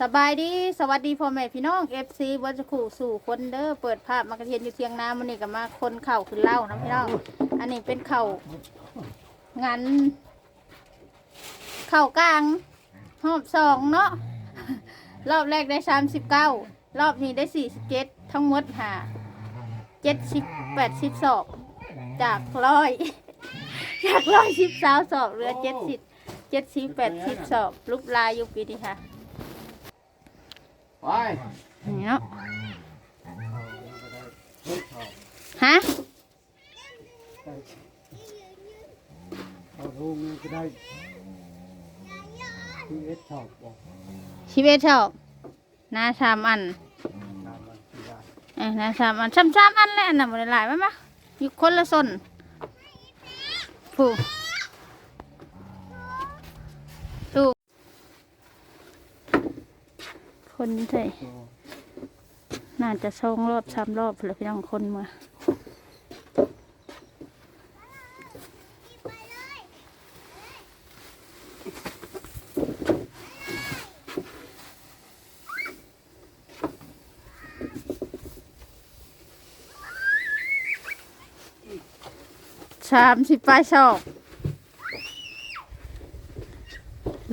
สบายดีสวัสดีพ่อแม่พี่น้องเอฟซีวัชขู่สู่คนเด้อเปิดภาพมากระเทียนอยู่เทียงน้ำมันนี่ก็มาคนเข่าขึ้นเล่านะพี่น้องอันนี้เป็นเข่างานเข่ากลางหอบสองเนาะรอบแรกได้สามสิบเก้ารอบนี้ได้สี่สิบเจ็ดทั้งหมดหาเจ็ดสิบแปดสิบสอบจากร้อยจากร้อยสิบสาวสอบเหลือเจ็ดสิบเจ็ดสิบแปดสิบสอบรูปลายอยู่ปีนี้ค่ะ ไปนี่เนาะฮะเอาลูกนี่ก็ได้ที่เอสชอบบอกชีวิตชอบนาสามอันตามมันที่ได้เอ้ยนาสามอันซ้ำสามอันแหละอันน่ะบ่ได้หลายมั้ยมะอยู่คนละส่วนผู้ คนใส่น่าจะสองรอบสามรอบเลยพี่น้องคนมาสามสิบปลายศอก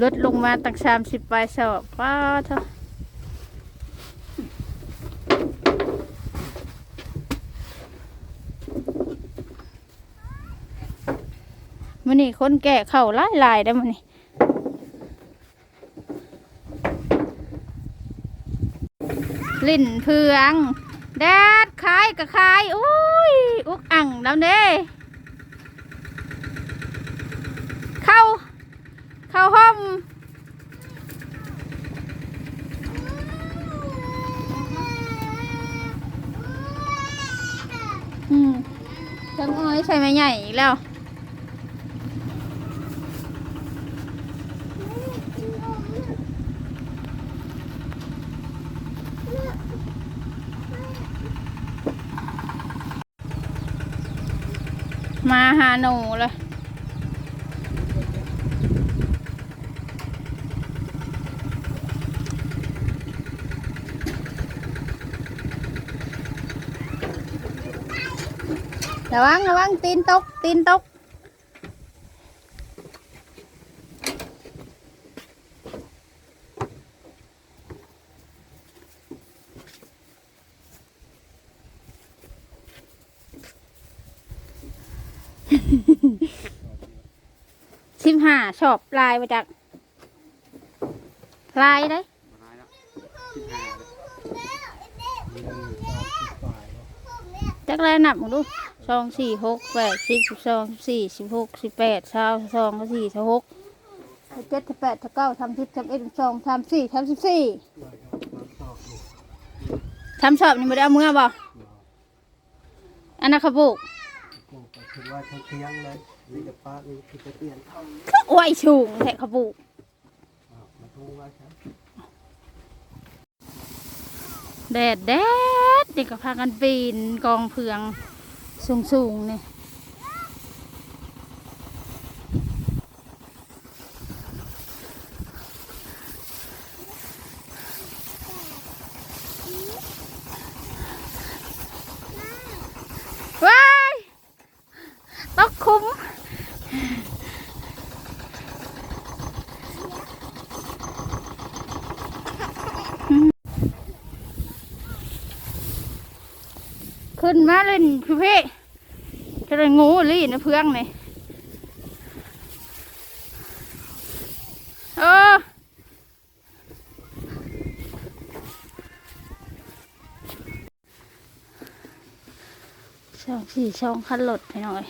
ลดลงมาตั้งสามสิบปลายศอกป้าเท่า มันนี่คนแก่เข่าลายลายได้อมันนี่ลิ่นเพืองแดดคายกับคายอุ้ยอุกอ่างแล้วเด้เข้า เข้าห้องอืมจังอ้อยใช่ไหมใหญ่อีกแล้ว มาหาหนูเลย ระวังระวังตีนตกตีนตกสิบห้าชอบลายมาจากลายได้มาแล้วสิบห้าเลยหนึ่งสองสิบฝ่ายเนาะจักแลนับมึงดู สองสี่หกแปดสิบสิบสองสิบสี่สิบหกสิบแปดสาวสองสี่สิบหกสิบเจ็ดสิบแปดสิบเก้าสามสิบสามเอ็ดสามสองสามสี่สามสิบสี่ทำชอบนี่ไม่ได้เอามือบ่อันนั้นขบุกกูก็คิดว่าทั้เที่ยงเลยนี่จะป้านี่คือจะเปลี่ยนก็อ้วยสูงแทะขบุกมาทุ่งว่าฉันแดดแดดเด็กก็พากันปีนกองเพือง สูงสูงนี่ยายตกคุ้ม ขึ้นมา เล่นพี่เพ่จะได้งูลี่นะเพื่องนี่เออสองสี่ช่องคันรถให้หน่อย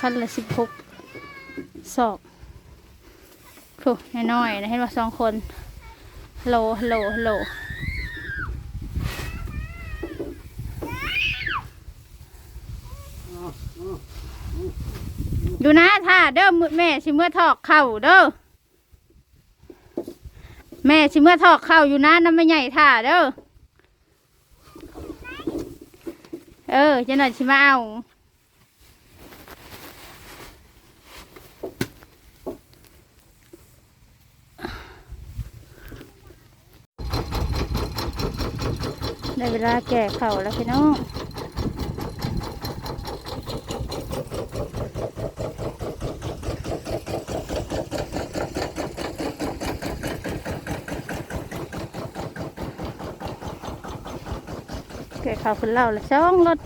คันละสิบหกศอกโอ้น้อยๆนะเห็นว่าสองคน โลฮัลโหลฮัลโหล อยู่นะถ้าเด้อมือแม่ชิเมื่อทอกเข่าเด้อแม่ชิเมื่อทอกเข่าอยู่นะน้ำไม่ใหญ่ท่าเด้อเออจะหน่อยชิมาเอาได้เวลาแก่เข่าแล้วพี่น้อง แก่เข่าวขึ้นเล่าล้วช่องรถ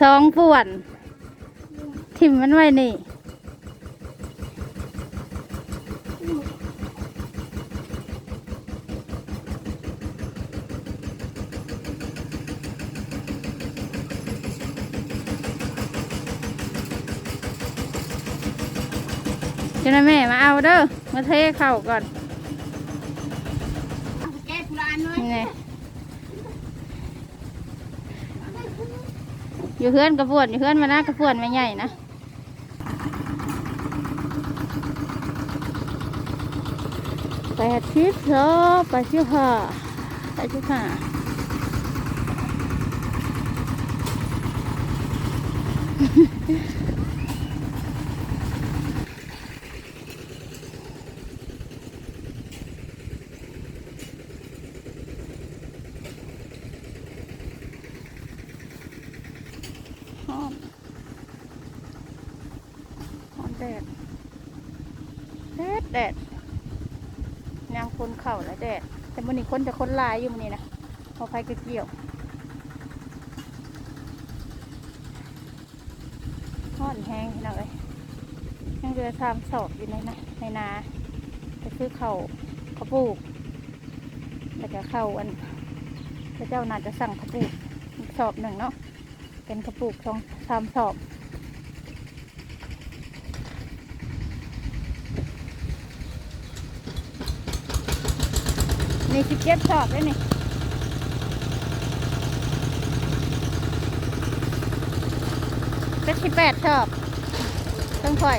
สองป่วนทิมมันไว้นี่จ้าหน้าแม่มาเอาเด้อ มาเทเข่าก่อน ไงอยู่เพื่อนกระปวนอยู่เพื่อนมาหน้ากระปวนไม่ใหญ่นะแปดสิบสองแปดสิบห้าแปดสิบห้า แดดแดดแดดยางคนเข่าแล้วแดดแต่มันนี้คนจะคนลายอยู่มันนี้นะพอไฟก็เกี่ยวห้อนแห้งพี่องเอ้ยยังเรือทำสอบอยู่ในนะในนาก็คือเข่าเขาปลูกแล้วก็เข้าอันพระเจ้าน่าจะสั่งเขาปลูกสอบหนึ่งเนาะเป็นกระปุกสองสามสอบ นี่สิบเจ็ดชอบด้วยนี่เป็นสิบแปดชอบต้องค่อย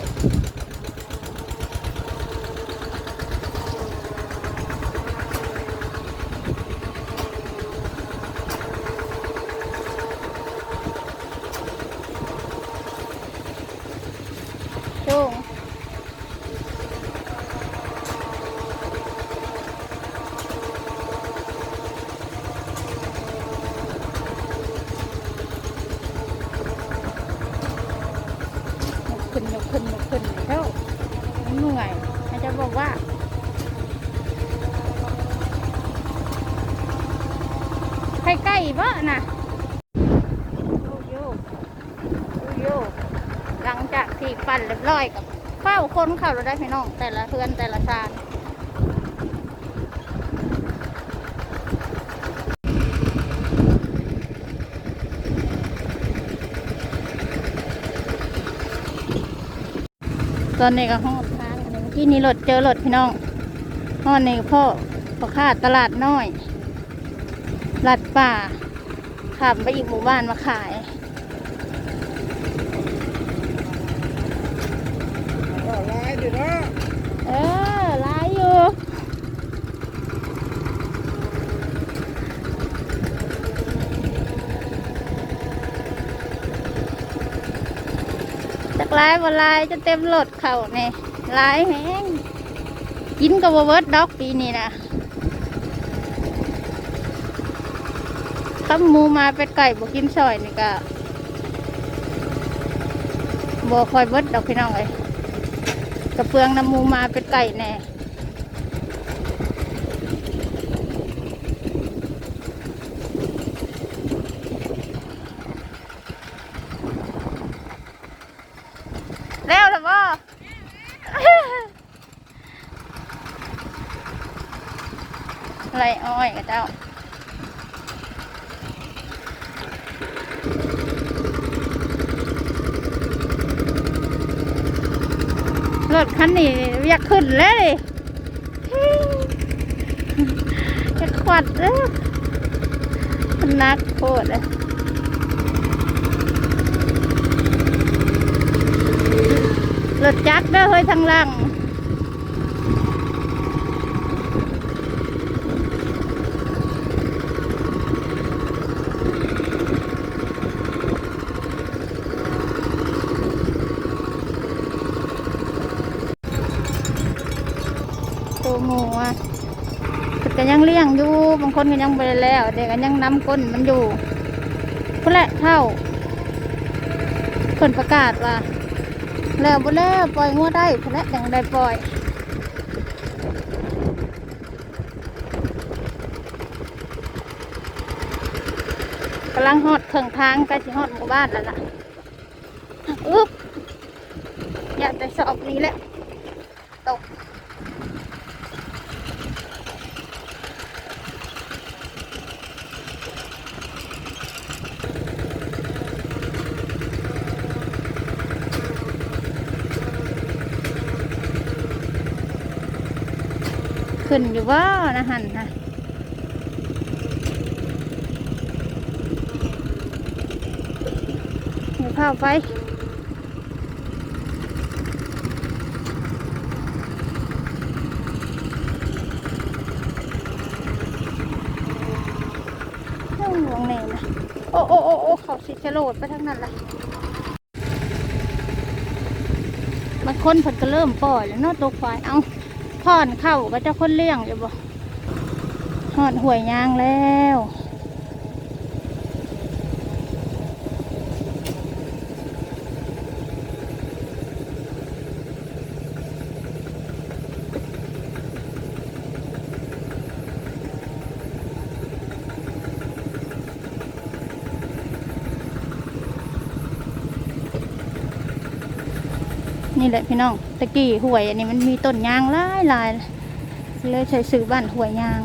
จุงยกขึ้นยกขึ้นยกขึ้นเท่ามันเหนื่อยอาจารย์บอกว่า ใกล้ใกล้ๆบ่น่ะโอ้โยโอ้โยหลังจากที่ปั่นเรียบร้อยกับเข้าคนเข้าเราได้พี่น้อง แต่ละเพื่อนแต่ละชาติตอนนี้ก็ห้องทางอันนี้เมื่อกี้นี้รถเจอรถพี่น้องห้องนี้พ่อพ่อค้าตลาดน้อย ลัดป่าขับไปอีกหมู่บ้านมาขายก็ร้ายดิเนาะเออหลายอยู่จากหลายบ่หลายจะเต็มรถเข่านี่หลายแหงกินกับบเวิร์ดดอกปีนี้นะ ข้าหมูมาเป็ดไก่บ่กินซอยนี่ก็บ่คอยเบิดดอกพี่น้องเอ้ยกระเปืองน้ำมูมาเป็นไก่แน่แล้วหรือบ่ไรอ้อยกับเจ้า ถคันนี้อยากขึ้นเลยจะขวัดเออนักโคตรเลยรถจักรเด้อเฮ้ยทางล่างอะก็ยังเลี้ยงอยู่ บางคนก็ยังไปแล้วเด็กก็ยังน้ำก้นมันอยู่พุ่นแหละเท่าคนประกาศว่าแล้วบ่แล้วปล่อยงัวได้พุ่นแหละยังได้ปล่อยกำลังหอดเครื่องทางใกล้สิหอดหมู่บ้านแล้วล่ะอึ๊บอยากไปสอบนี้แหละตก ขึ้นอยู่ว่านะหันนะมีข้าวไฟโอ้วงแนวนะโอ้โอ้โอ้โอ้เขาสิจะโหลดไปทั้งนั้นเลยบางคนเพิ่นก็เริ่มปล่อยแล้วเนาะตัวควายเอา พ่อนเข้าก็จะคนเลี้ยงอยู่บ่หอดห่วยยางแล้ว นี่แหละพี่น้องตะกี้ห่วยอันนี้มันมีต้นยางหลายหลายเลยใช้ซื้อบ้านห่วยยาง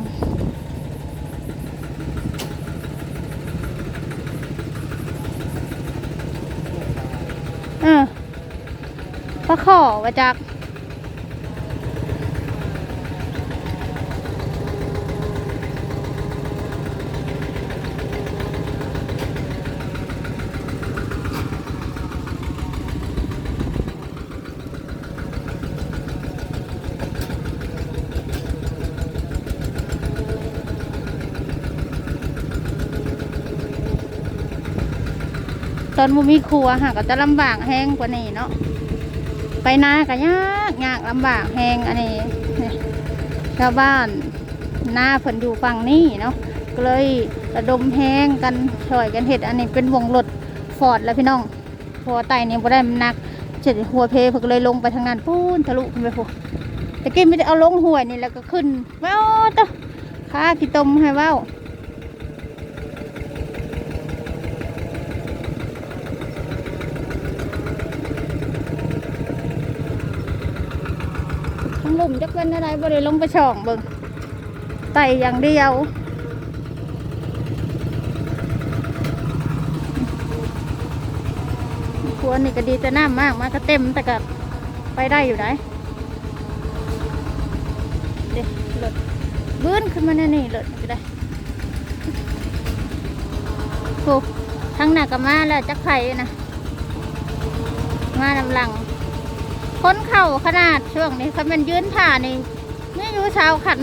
เออปลาขอว่าจาก ตอนบ่มีครัวหาก็จะลำบากแห้งกว่านี้เนาะไปนาก็ยากยากลำบากแห้งอันนี้ชาวบ้านหน้าเพิ่นอยู่ฝั่งนี้เนาะก็เลยระดมแห้งกันช่วยกันเห็ดอันนี้เป็นวงรถฟอร์ดแล้วพี่น้องเพราะวไตเนี่ยบ่ได้มันหนักเจ็ดหัวเพเพิ่นก็เลยลงไปทางนั้นปูนทะลุขึ้นไปพูนตะกี้ไม่ได้เอาลงห้วยนี่แล้วก็ขึ้นว้าวตะข้ากี่ตมให้ว้าว ทั้งลุ่มจักเป็นอะไรบ่ได้ลงไปช่องเบิ่งไต่อย่างเดียวควรนี่ก็ดีแต่น้ำมากมากก็เต็มแต่ก็ไปได้อยู่ไหนเด็รถบื้นขึ้นมาแน่นี่รถก็ได้ถูกทั้งหน้าก็มาแล้วจักไผ่นะมานำลัง คนเข่าขนาดช่วงนี้เขาเป็นยืนผ่านี่ไม่อยู่เช้าขัน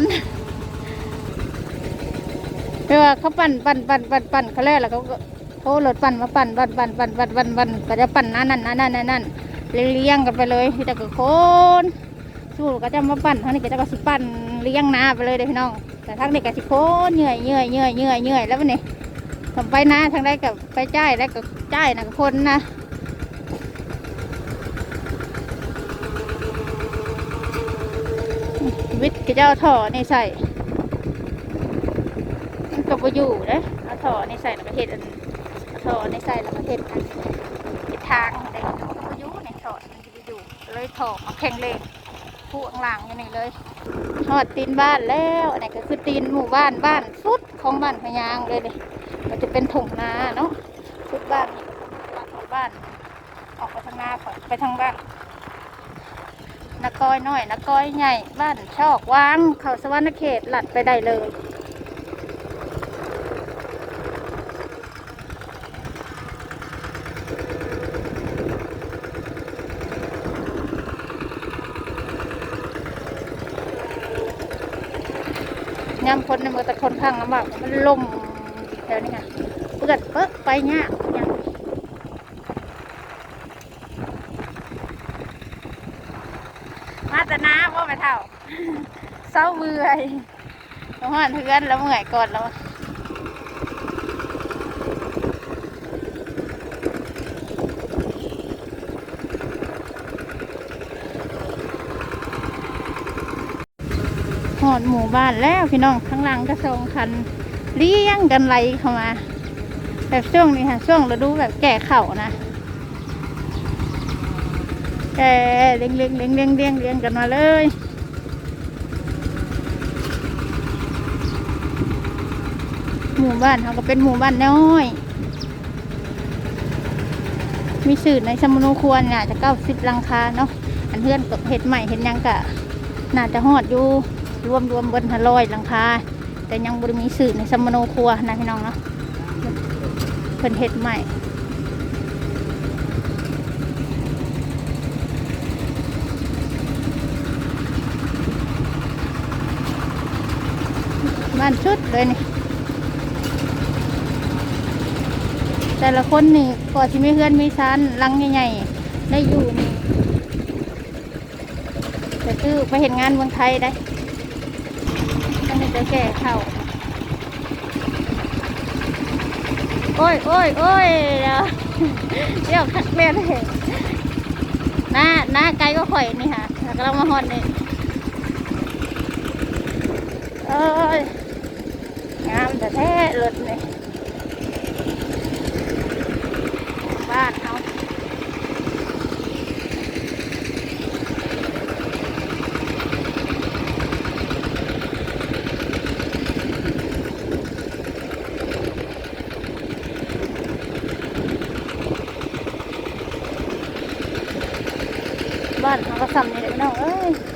เดี๋ยวเขาปั่นปั่นปั่นปั่นปั่นเขาแล้วแล้วเขาก็เขารถปั่นมาปั่นปั่นปั่นปั่นปั่นปั่นปั่นก็จะปั่นนั่นนั่นนั่นนั่นนั่นนั่นเลี้ยงกันไปเลยแต่ก็คนสู้ก็จะมาปั่นทางนี้ก็จะก็สิปั่นเลี้ยงนาไปเลยเด้อพี่น้อง แต่ทางนี้ก็สิโคนเหนื่อยเหนื่อยเหนื่อยเหนื่อยเหนื่อยแล้ววันนี้ทำไปนาทางใดกับไปจ่ายแล้วก็จ่ายนะก็คนนะ วิทย์ ก็จะเอาท่อนี่ใส่มันก็บ่อยู่เด้เอาท่อนี่ใส่แล้วก็เฮ็ดอันเอาท่อนี่ใส่แล้วก็เฮ็ดอันเฮ็ดทางได้มันก็บ่อยู่ในท่อมันก็บ่อยู่เลยท่อมาแข็งเลยผู้ข้างหลังอย่างนี้เลยทอดตีนบ้านแล้วอันนี้ก็คือตีนหมู่บ้านบ้านสุดของบ้านพยางเลยเลยก็จะเป็นถุงนาเนาะสุดบ้านหลังของบ้านออกไปทางนาไปทางบ้าน นกอยน้อยนกอยใหญ่บ้านชอกวางเขาสวรรณเขตหลัดไปได้เลยยามพ้นในมือตะคนข้างลำบากมันล่มแถวนี้ค่ะเปื้อนเป๊ะไปเนี่ยากย่าง มาแต่น้าว่าไปเท่าเศร้าเมื่อยต้องหันเพื่อนแล้วเมื่อยก่อนแล้วหอดหมู่บ้านแล้วพี่น้องข้างหลังก็ทรงคันเลี้ยงกันไหลเข้ามา แบบช่วงนี้ค่ะช่วงฤดูแบบแก่เข่านะ แกเลี้ยงเลี้ยงเลี้ยงเลี้ยงเลี้ยงเลี้ยงกันมาเลยหมู่บ้านเขาก็เป็นหมู่บ้านน้อย มีสื่อในสมนุควรน่าจะเก้าสิบลังคาเนาะอันเพื่อนกับเห็ดใหม่เห็ดยังกะน่าจะหอดอยู่รวมรวมบนห้าร้อยลังคา แต่ยังบริมีสื่อในสมโนควรนะพี่น้องเนาะเพิ่นเห็ดใหม่ บ้านชุดเลยนี่แต่ละคนนี่ก็ที่มีเพื่อนมีชั้นลังใหญ่ๆได้อยู่นี่แต่คือไปเห็นงานเมืองไทยได้ก็ไม่จะแก่เข้าโอ้ยโอ้ยโอ้ยเดี๋ยวคักเล่นเลยหน้าหน้าไกลก็ข่อยนี่ค่ะแล้วก็เรามาฮอนนี่เอ้ย งามแต่แท้ๆรถนี่บ้านเขาบ้านเขาก็ซ้ำนี่แหละพี่น้องเอ้ย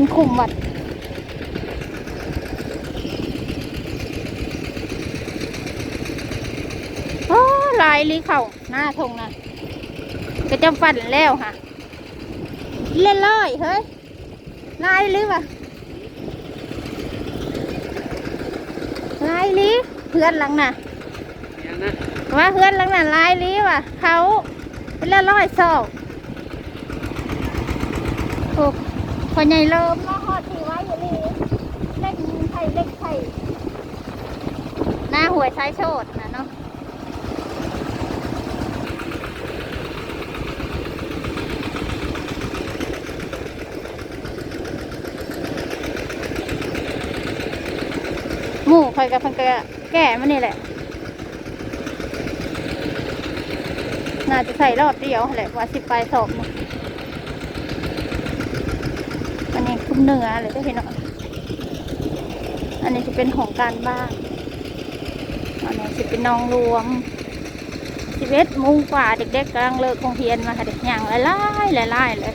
ข้าง ในจะเป็นขุมวัดโอ้ลายลีเข่าหน้าทงนะก็จะฟันแล้วค่ะ เล่นเลยเฮ้ยลายลีวะลายลีเพื่อนหลังน่ะยังนะว่าเพื่อนหลังน่ะลายลีวะเขาเป็นละร้อยสองโอ้พ อใหญ่เริ่มมาหอดที่ไว้อยู่นี่เล็กไทยเล็กไทยหน้าหวยใช้โชดนะเนาะหมู่คอยกับพังแกแก่มานี่แหละ น่าจะใส่รอบเดียวแหละว่าสิบปลายสอบ นะอันนี้คุ้มเนื้อเลยก็เห็นเนาะอันนี้จะเป็นของการบ้าน อันนี้จะเป็นน้องรวมสิบเอ็ดโมุงกว่าเด็กๆกำลังเลิกโรงเรียนมาค่ะเด็กอย่างหลายๆหลายๆเลย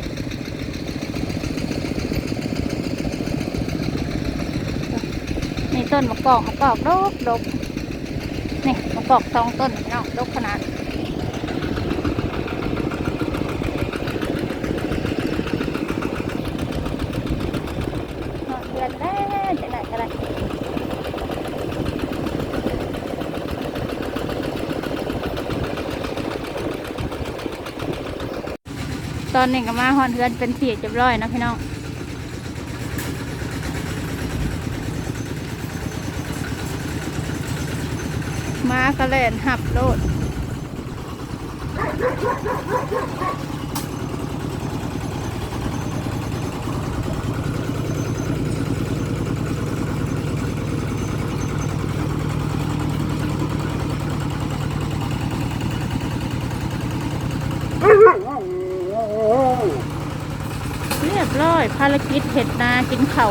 นี่ต้นมะกอกมะกอกดกดกนี่มะกอกสองต้นพี่น้องดกขนาดอนแล้วจะไหนก็ได้ ตอนนี้ก็มาหอนเทือนเป็นเสียจับร้อยนะพี่น้องม้ากระเล่นหับโลดเรียบร้อยภารกิจเห็ดนากินเข่า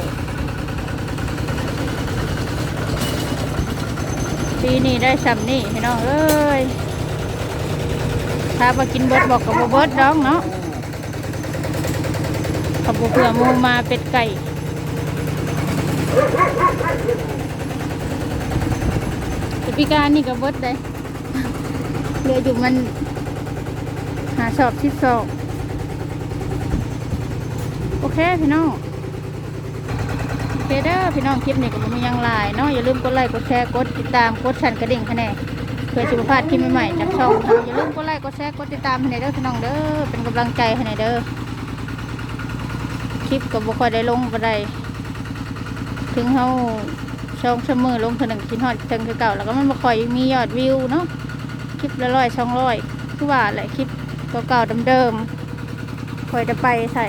ปีนี้ได้ซ้ำนี่พี่น้องเอ้ยถ้ามากินเบิดบอกกับเบิดดองเนาะกับบ่เผื่อมูมาเป็ดไก่ตปีการนี่ก็เบิดได้เหลืออยู่มันหาสอบที่สอบ เคพี่น้องโอเคเด้อพี่น้องคลิปนี้ก็มีหยังหลายเนาะอย่าลืมกดไลค์กดแชร์กดติดตามกดสั่นกระดิ่งคะแนนเพื่อสุขภาพคลิปใหม่ๆจากช่องเราอย่าลืมกดไลค์กดแชร์กดติดตามให้หน่อยเด้อพี่น้องเด้อเป็นกำลังใจให้หน่อยเด้อคลิปก็บ่ค่อยได้ลงบ่ได้ถึงเฮาช่องเสมอลงเทื่อหนึ่งกินฮอดเทิงคือเก่าแล้วก็มันบ่ค่อยมียอดวิวเนาะคลิปละร้อยสองร้อยคือว่าแหละคลิปเก่าๆเดิมๆคอยจะไปใส่